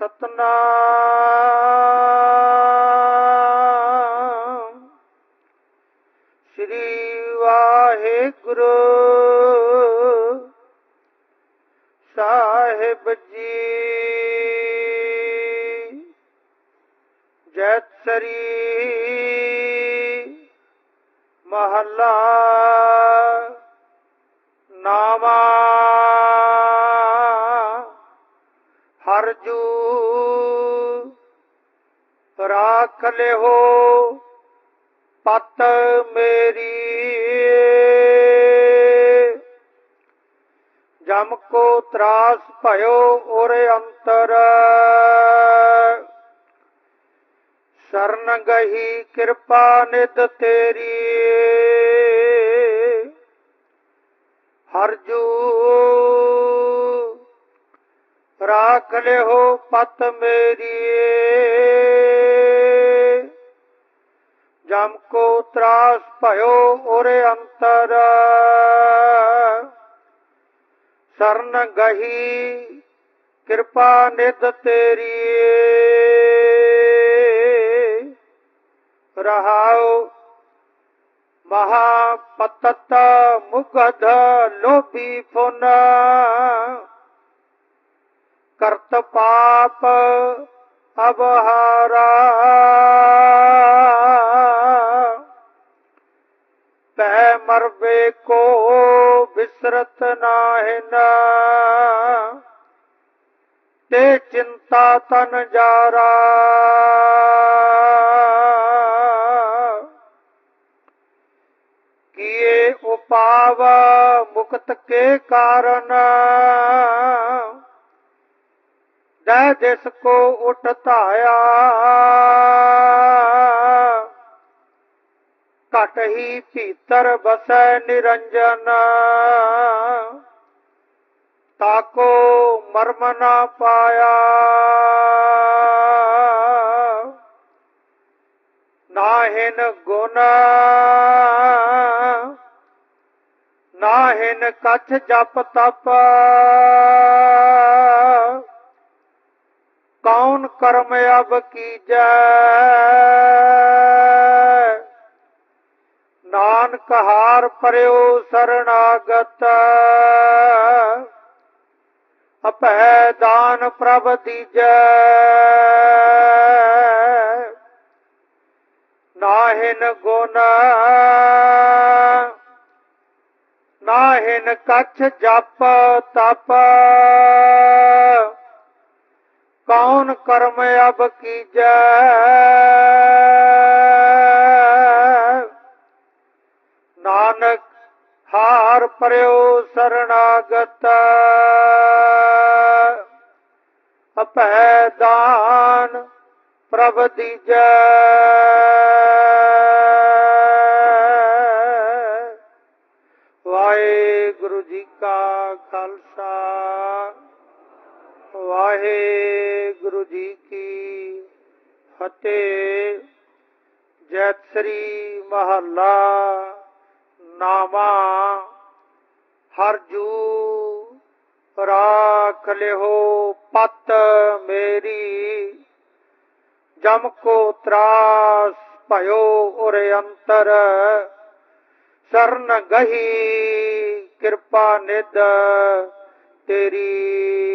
ਸਤਨਾਮ। ਸ੍ਰੀ ਵਾਹਿਗੁਰੂ ਸਾਹਿਬ ਜੀ। ਜੈਤ ਸ੍ਰੀ ਮਹੱਲਾ ਨਾਮਾ ਹਰ ਰਾਖ ਲਿਓ ਪਤ ਮੇਰੀ। ਜਮ ਕੋ ਤਰਾਸ ਭਇਓ ਔਰੇ ਅੰਤਰ। ਸ਼ਰਨ ਗਹੀ ਕਿਰਪਾ ਨਿਦ ਤੇਰੀ। ਹਰਜੂ ਰਾਖ ਲਿਓ ਪਤ ਮੇਰੀਏ। ਜਮ ਕੋ ਤਰਾਸ ਭਇਓ ਔਰੇ ਅੰਤਰ। ਸਰਨ ਗਹੀ, ਕਿਰਪਾ ਨਿਧ ਤੇਰੀ ਰਹਾਉ ਮਹਾ ਪਤਤ ਮੁਗਧ ਲੋਭੀ ਫੁਨ। कर्त पाप अबहारा तह मरबे को विसरत नाहिना। ते चिंता तन जारा। किए उपाव मुक्त के कारण। ले जिसको उठताया कट ही पीतर बस निरंजन ताको मर्म ना पाया नाहिन गुना नाहिन कछ जप तप ਕੌਣ ਕਰਮ ਅਬ ਕੀਜੈ? ਨਾਨਕ ਹਾਰ ਪਰਿਓ ਸਰਣਾਗਤ। ਅਪਹਿ ਦਾਨ ਪ੍ਰਭ ਦੀਜੈ। ਨਾਹਿਨ ਗੁਣ। ਨਾਹਿਨ ਕਛ ਜਪ ਤਪ। ਕੌਣ ਕਰਮ ਅਬ ਕੀਜੈ? ਨਾਨਕ ਹਾਰ ਪਰਿਓ ਸਰਣਾਗਤ। ਅਪਹਿ ਦਾਨ ਪ੍ਰਭ ਦੀਜੈ। ਵਾਹਿਗੁਰੂ ਜੀ ਕਾ ਖਾਲਸਾ। ਵਾਹਿਗੁਰੂ ਜੀ ਕੀ ਫਤਿਹ। ਜੈਤ ਸ੍ਰੀ ਮਹੱਲਾ ਨਾਮਾ ਹਰ ਜੂ ਰਾਖ ਲਿਓ ਪਤ ਮੇਰੀ। ਜਮ ਕੋ ਤਰਾਸ ਭਇਓ ਉਰੇ ਅੰਤਰ। ਸਰਨ ਗਹੀ ਕਿਰਪਾ ਨਿਦ ਤੇਰੀ।